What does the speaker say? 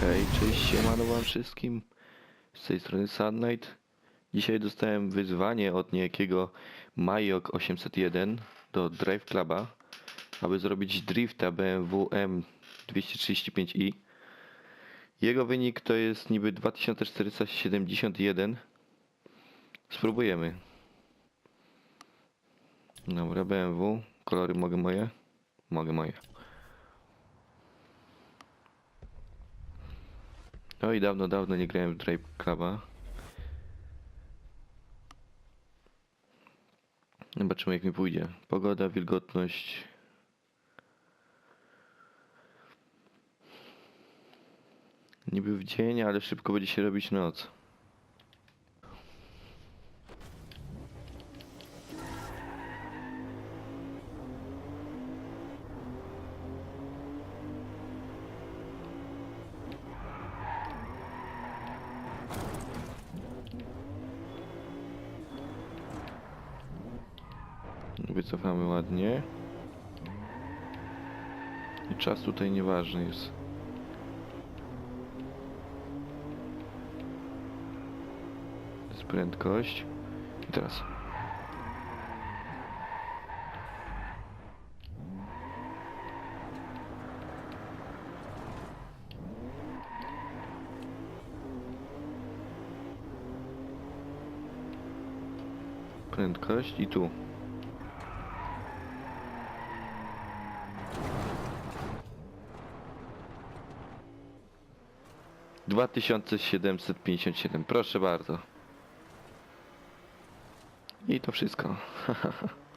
Hej, cześć, siemano wam wszystkim. Z tej strony Sunlight. Dzisiaj dostałem wyzwanie od niejakiego Majok 801 do Drive Cluba, aby zrobić drifta BMW M235i. Jego wynik to jest niby 2471. Spróbujemy. Dobra, BMW. Kolory mogę moje? Mogę moje. No i dawno, dawno nie grałem w Drive Cluba. Zobaczymy jak mi pójdzie. Pogoda, wilgotność. Niby w dzień, ale szybko będzie się robić noc. Wycofamy ładnie. I czas tutaj nieważny jest. Jest prędkość. I teraz. Prędkość i tu. Dwa tysiące siedemset pięćdziesiąt siedem. Proszę bardzo. I to wszystko.